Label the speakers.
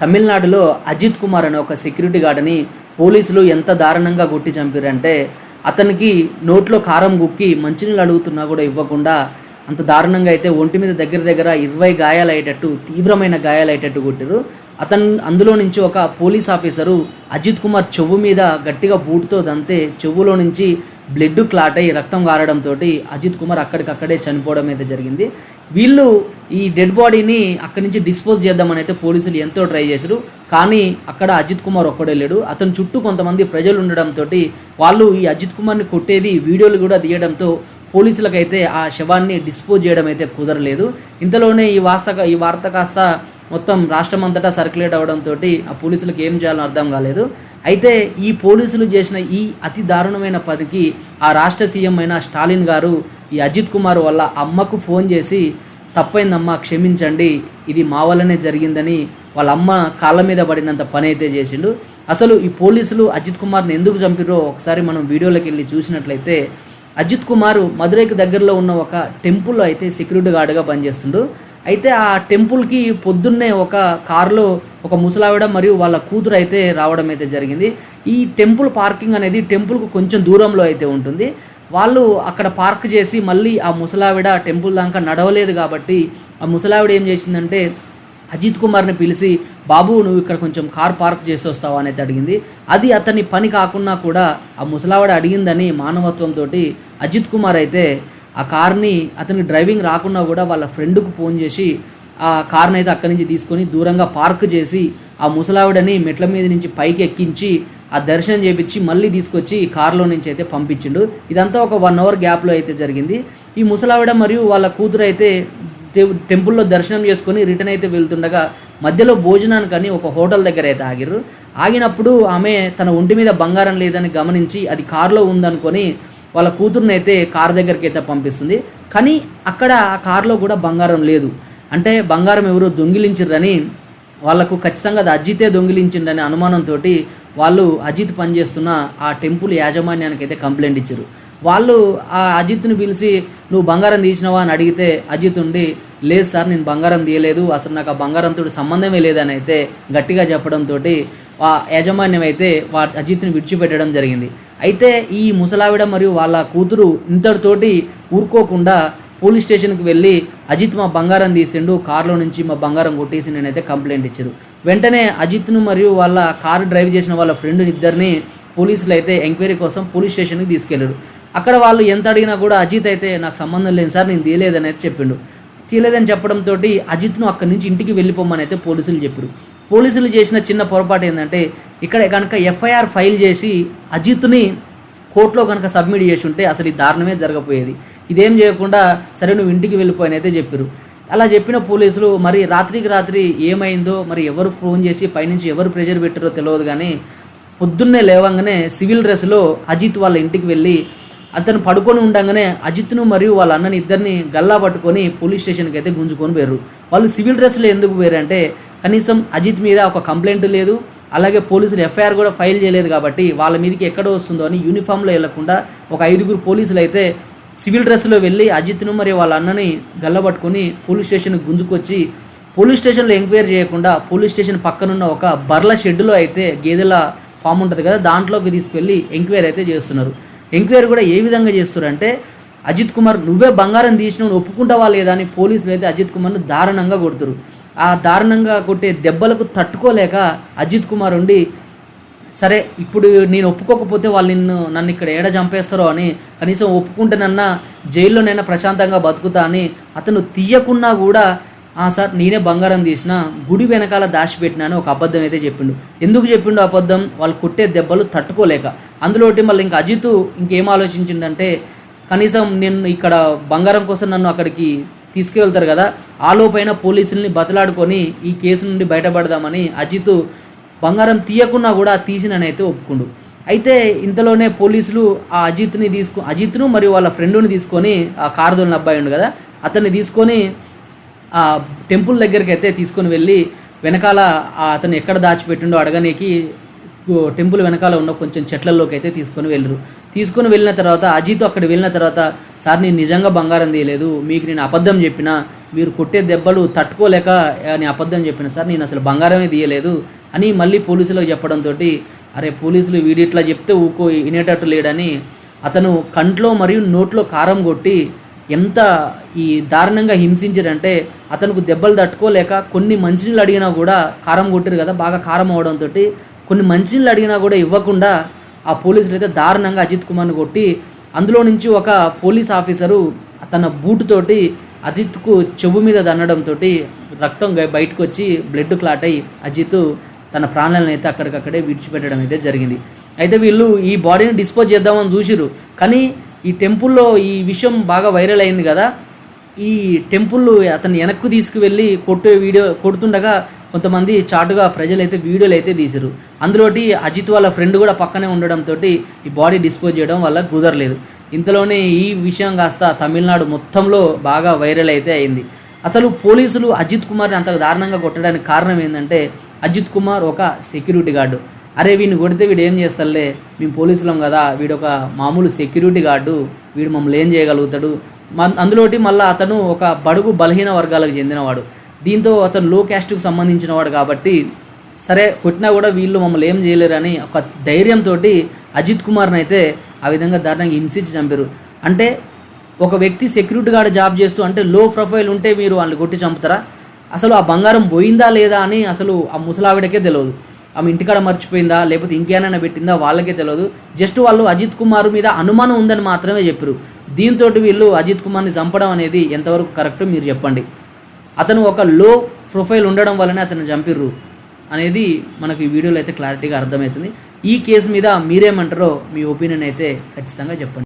Speaker 1: తమిళనాడులో అజిత్ కుమార్ అనే ఒక సెక్యూరిటీ గార్డ్ని పోలీసులు ఎంత దారుణంగా కొట్టి చంపారంటే అతనికి నోట్లో కారం గుక్కి మంచినీళ్ళు అడుగుతున్నా కూడా ఇవ్వకుండా అంత దారుణంగా అయితే ఒంటి మీద దగ్గర దగ్గర ఇరవై గాయాలయ్యేటట్టు తీవ్రమైన గాయాలయ్యేటట్టు కొట్టారు అతను అందులో నుంచి ఒక పోలీస్ ఆఫీసరు అజిత్ కుమార్ చెవు మీద గట్టిగా బూటుతో దంతే చెవులో నుంచి బ్లడ్ క్లాట్ అయ్యి రక్తం గారడంతో అజిత్ కుమార్ అక్కడికక్కడే చనిపోవడం అయితే జరిగింది. వీళ్ళు ఈ డెడ్ బాడీని అక్కడి నుంచి డిస్పోజ్ చేద్దామని అయితే పోలీసులు ఎంతో ట్రై చేశారు. కానీ అక్కడ అజిత్ కుమార్ ఒక్కడే లేడు. అతని చుట్టూ కొంతమంది ప్రజలు ఉండడంతో వాళ్ళు ఈ అజిత్ కుమార్ని కొట్టేది వీడియోలు కూడా తీయడంతో పోలీసులకైతే ఆ శవాన్ని డిస్పోజ్ చేయడం అయితే కుదరలేదు. ఇంతలోనే ఈ వార్త ఈ వార్త కాస్త మొత్తం రాష్ట్రం అంతటా సర్క్యులేట్ అవడంతో ఆ పోలీసులకు ఏం చేయాలో అర్థం కాలేదు. అయితే ఈ పోలీసులు చేసిన ఈ అతి దారుణమైన పనికి ఆ రాష్ట్ర సీఎం అయిన స్టాలిన్ గారు ఈ అజిత్ కుమార్ వల్ల అమ్మకు ఫోన్ చేసి తప్పైందమ్మా క్షమించండి ఇది మా వల్లనే జరిగిందని వాళ్ళ అమ్మ కాళ్ళ మీద పడినంత పని అయితే చేసిండు. అసలు ఈ పోలీసులు అజిత్ కుమార్ని ఎందుకు చంపిరో ఒకసారి మనం వీడియోలోకి వెళ్ళి చూసినట్లయితే అజిత్ కుమార్ మదురైకి దగ్గరలో ఉన్న ఒక టెంపుల్లో అయితే సెక్యూరిటీ గార్డ్గా పనిచేస్తుండు. అయితే ఆ టెంపుల్కి పొద్దున్నే ఒక కారులో ఒక ముసలావిడ మరియు వాళ్ళ కూతురు అయితే రావడం అయితే జరిగింది. ఈ టెంపుల్ పార్కింగ్ అనేది టెంపుల్కు కొంచెం దూరంలో అయితే ఉంటుంది. వాళ్ళు అక్కడ పార్క్ చేసి మళ్ళీ ఆ ముసలావిడ టెంపుల్ దాకా నడవలేదు కాబట్టి ఆ ముసలావిడ ఏం చేసిందంటే అజిత్ కుమార్ని పిలిచి బాబు నువ్వు ఇక్కడ కొంచెం కార్ పార్క్ చేసి వస్తావా అనేది అడిగింది. అది అతని పని కాకున్నా కూడా ఆ ముసలావిడ అడిగిందని మానవత్వంతో అజిత్ కుమార్ అయితే ఆ కార్ని అతనికి డ్రైవింగ్ రాకున్నా కూడా వాళ్ళ ఫ్రెండ్కు ఫోన్ చేసి ఆ కార్ని అయితే అక్కడి నుంచి తీసుకొని దూరంగా పార్క్ చేసి ఆ ముసలావిడని మెట్ల మీద నుంచి పైకి ఎక్కించి ఆ దర్శనం చేపించి మళ్ళీ తీసుకొచ్చి కారులో నుంచి అయితే పంపించిండు. ఇదంతా ఒక వన్ అవర్ గ్యాప్లో అయితే జరిగింది. ఈ ముసలావిడ మరియు వాళ్ళ కూతురు అయితే టెంపుల్లో దర్శనం చేసుకొని రిటర్న్ అయితే వెళ్తుండగా మధ్యలో భోజనానికని ఒక హోటల్ దగ్గర అయితే ఆగిర్రు. ఆగినప్పుడు ఆమె తన ఒంటి మీద బంగారం లేదని గమనించి అది కారులో ఉందనుకొని వాళ్ళ కూతురుని అయితే కార్ దగ్గరికి అయితే పంపిస్తుంది. కానీ అక్కడ ఆ కారులో కూడా బంగారం లేదు. అంటే బంగారం ఎవరో దొంగిలించరని వాళ్ళకు ఖచ్చితంగా అది అజితే దొంగిలించిండనే అనుమానంతో వాళ్ళు అజిత్ పనిచేస్తున్న ఆ టెంపుల్ యాజమాన్యానికి అయితే కంప్లైంట్ ఇచ్చారు. వాళ్ళు ఆ అజిత్ని పిలిచి నువ్వు బంగారం తీసినావా? అని అడిగితే అజిత్ ఉండి లేదు సార్ నేను బంగారం తీయలేదు. అసలు నాకు ఆ బంగారంతో సంబంధమే లేదని అయితే గట్టిగా చెప్పడంతో యాజమాన్యం అయితే వా అజిత్ని విడిచిపెట్టడం జరిగింది. అయితే ఈ ముసలావిడ మరియు వాళ్ళ కూతురు ఇంతటితోటి ఊరుకోకుండా పోలీస్ స్టేషన్కి వెళ్ళి అజిత్ మా బంగారం తీసిండు కారులో నుంచి మా బంగారం కొట్టేసి నేనైతే కంప్లైంట్ ఇచ్చారు. వెంటనే అజిత్ను మరియు వాళ్ళ కారు డ్రైవ్ చేసిన వాళ్ళ ఫ్రెండ్ ఇద్దరిని పోలీసులు అయితే ఎంక్వైరీ కోసం పోలీస్ స్టేషన్కి తీసుకెళ్ళాడు అక్కడ వాళ్ళు ఎంత అడిగినా కూడా అజిత్ అయితే నాకు సంబంధం లేదు సార్ నేను తీయలేదని అయితే చెప్పిండు. తీయలేదని చెప్పడంతో అజిత్ను అక్కడి నుంచి ఇంటికి వెళ్ళిపోమని అయితే పోలీసులు చెప్పారు. పోలీసులు చేసిన చిన్న పొరపాటు ఏంటంటే ఇక్కడ కనుక ఎఫ్ఐఆర్ ఫైల్ చేసి అజిత్ని కోర్టులో కనుక సబ్మిట్ చేసి ఉంటే అసలు ఈ దారుణమే జరగపోయేది ఇదేం చేయకుండా సరే నువ్వు ఇంటికి వెళ్ళిపోయినైతే చెప్పారు అలా చెప్పిన పోలీసులు మరి రాత్రికి రాత్రి ఏమైందో మరి ఎవరు ఫోన్ చేసి పైనుంచి ఎవరు ప్రెషర్ పెట్టారో తెలియదు కానీ పొద్దున్నే లేవంగానే సివిల్ డ్రెస్లో అజిత్ వాళ్ళ ఇంటికి వెళ్ళి అతను పడుకొని ఉండగానే అజిత్ను మరియు వాళ్ళ అన్నని ఇద్దరిని గల్లా పట్టుకొని పోలీస్ స్టేషన్కి అయితే గుంజుకొని పోయారు వాళ్ళు సివిల్ డ్రెస్లో ఎందుకు పోయారంటే కనీసం అజిత్ మీద ఒక కంప్లైంట్ లేదు అలాగే పోలీసులు ఎఫ్ఐఆర్ కూడా ఫైల్ చేయలేదు కాబట్టి వాళ్ళ మీదకి ఎక్కడ వస్తుందో అని యూనిఫామ్లో వెళ్ళకుండా ఒక ఐదుగురు పోలీసులు అయితే సివిల్ డ్రెస్లో వెళ్ళి అజిత్ను మరి వాళ్ళ అన్నని గల్లబట్టుకొని పోలీస్ స్టేషన్కి గుంజుకొచ్చి పోలీస్ స్టేషన్లో ఎంక్వైరీ చేయకుండా పోలీస్ స్టేషన్ పక్కనున్న ఒక బర్ల షెడ్లో అయితే గేదెల ఫామ్ ఉంటుంది కదా దాంట్లోకి తీసుకెళ్ళి ఎంక్వైరీ అయితే చేస్తున్నారు. ఎంక్వైరీ కూడా ఏ విధంగా చేస్తున్నారంటే అజిత్ కుమార్ నువ్వే బంగారం తీసినావు ఒప్పుకుంటావా లేదా అని పోలీసులు అయితే అజిత్ కుమార్ను దారుణంగా కొడుతురు. ఆ దారుణంగా కొట్టే దెబ్బలకు తట్టుకోలేక అజిత్ కుమార్ ఉండి సరే ఇప్పుడు నేను ఒప్పుకోకపోతే వాళ్ళు నిన్ను నన్ను ఇక్కడ ఏడ చంపేస్తారో అని కనీసం ఒప్పుకుంటేనన్నా జైల్లోనైనా ప్రశాంతంగా బతుకుతా అని అతను తీయకున్నా కూడా "ఆ సార్ నేనే బంగారం తీసిన గుడి వెనకాల దాచిపెట్టినా అని ఒక అబద్ధం అయితే చెప్పిండు. ఎందుకు చెప్పిండు అబద్ధం? వాళ్ళు కొట్టే దెబ్బలు తట్టుకోలేక. అందులోటి మళ్ళీ ఇంకా అజిత్ ఇంకేం ఆలోచించిండంటే కనీసం నేను ఇక్కడ బంగారం కోసం నన్ను అక్కడికి తీసుకువెళ్తారు కదా ఆలోపైన పోలీసుల్ని బతలాడుకొని ఈ కేసు నుండి బయటపడదామని అజిత్ బంగారం తీయకున్నా కూడా తీసిననైతే ఒప్పుకుండు. అయితే ఇంతలోనే పోలీసులు ఆ అజిత్ని తీసుకు అజిత్ను మరియు వాళ్ళ ఫ్రెండుని తీసుకొని ఆ కారుదోలిన అబ్బాయి ఉండు కదా అతన్ని తీసుకొని ఆ టెంపుల్ దగ్గరికి అయితే తీసుకొని వెళ్ళి వెనకాల ఆ అతను ఎక్కడ దాచిపెట్టిండో అడగనీకి టెంపుల్ వెనకాల ఉన్న కొంచెం చెట్లలోకి అయితే తీసుకొని వెళ్ళరు తీసుకొని వెళ్ళిన తర్వాత అజిత్ అక్కడ వెళ్ళిన తర్వాత సార్ నేను నిజంగా బంగారం తీయలేదు. మీకు నేను అబద్ధం చెప్పిన మీరు కొట్టే దెబ్బలు తట్టుకోలేక అని అబద్ధం చెప్పిన సార్ నేను అసలు బంగారమే తీయలేదు అని మళ్ళీ పోలీసులకు చెప్పడంతో అరే పోలీసులు వీడిట్లా చెప్తే ఊకో వినేటట్టు లేడని అతను కంట్లో మరియు నోట్లో కారం కొట్టి ఎంత ఈ దారుణంగా హింసించారంటే అతనికి దెబ్బలు తట్టుకోలేక కొన్ని మంచినీళ్ళు అడిగినా కూడా కారం కొట్టారు కదా బాగా కారం అవడంతో కొన్ని మంచినీళ్ళు అడిగినా కూడా ఇవ్వకుండా ఆ పోలీసులు అయితే దారుణంగా అజిత్ కుమార్ని కొట్టి అందులో నుంచి ఒక పోలీస్ ఆఫీసరు తన బూటుతోటి అజిత్కు చెవు మీద దన్నడంతో రక్తం బయటకు వచ్చి బ్లడ్ క్లాట్ అయ్యి అజిత్ తన ప్రాణాలను అయితే అక్కడికక్కడే విడిచిపెట్టడం అయితే జరిగింది. అయితే వీళ్ళు ఈ బాడీని డిస్పోజ్ చేద్దామని చూసిరు కానీ ఈ టెంపుల్లో ఈ విషయం బాగా వైరల్ అయింది కదా. ఈ టెంపుల్ అతన్ని వెనక్కు తీసుకువెళ్ళి కొట్టే వీడియో కొడుతుండగా కొంతమంది చాటుగా ప్రజలైతే వీడియోలు అయితే తీసిరు అందులోటి అజిత్ వాళ్ళ ఫ్రెండ్ కూడా పక్కనే ఉండడంతో ఈ బాడీ డిస్పోజ్ చేయడం వల్ల కుదరలేదు. ఇంతలోనే ఈ విషయం కాస్త తమిళనాడు మొత్తంలో బాగా వైరల్ అయితే అయింది. అసలు పోలీసులు అజిత్ కుమార్ని అంత దారుణంగా కొట్టడానికి కారణం ఏంటంటే అజిత్ కుమార్ ఒక సెక్యూరిటీ గార్డు. అరే వీడిని కొడితే వీడు ఏం చేస్తాడులే? మేము పోలీసులం కదా వీడు ఒక మామూలు సెక్యూరిటీ గార్డు వీడు మమ్మల్ని ఏం చేయగలుగుతాడు? అందులోటి మళ్ళీ అతను ఒక బడుగు బలహీన వర్గాలకు చెందినవాడు. దీంతో అతను లో క్యాస్ట్కు సంబంధించిన వాడు కాబట్టి సరే కొట్టినా కూడా వీళ్ళు మమ్మల్ని ఏం చేయలేరని ఒక ధైర్యంతో అజిత్ కుమార్ని అయితే ఆ విధంగా దారుణంగా హింసించి చంపారు. అంటే ఒక వ్యక్తి సెక్యూరిటీ గార్డ్ జాబ్ చేస్తూ అంటే లో ప్రొఫైల్ ఉంటే మీరు వాళ్ళని కొట్టి చంపుతారా? అసలు ఆ బంగారం పోయిందా లేదా అని అసలు ఆ ముసలావిడకే తెలియదు ఆమె ఇంటికాడ మర్చిపోయిందా? లేకపోతే ఇంకేమైనా పెట్టిందా? వాళ్ళకే తెలియదు జస్ట్ వాళ్ళు అజిత్ కుమార్ మీద అనుమానం ఉందని మాత్రమే చెప్పారు దీంతో వీళ్ళు అజిత్ కుమార్ని చంపడం అనేది ఎంతవరకు కరెక్ట్ మీరు చెప్పండి. అతను ఒక లో ప్రొఫైల్ ఉండడం వల్లనే అతను చంపిర్రు అనేది మనకు ఈ వీడియోలో అయితే క్లారిటీగా అర్థమవుతుంది. ఈ కేసు మీద మీరేమంటారో మీ ఒపీనియన్ అయితే ఖచ్చితంగా చెప్పండి.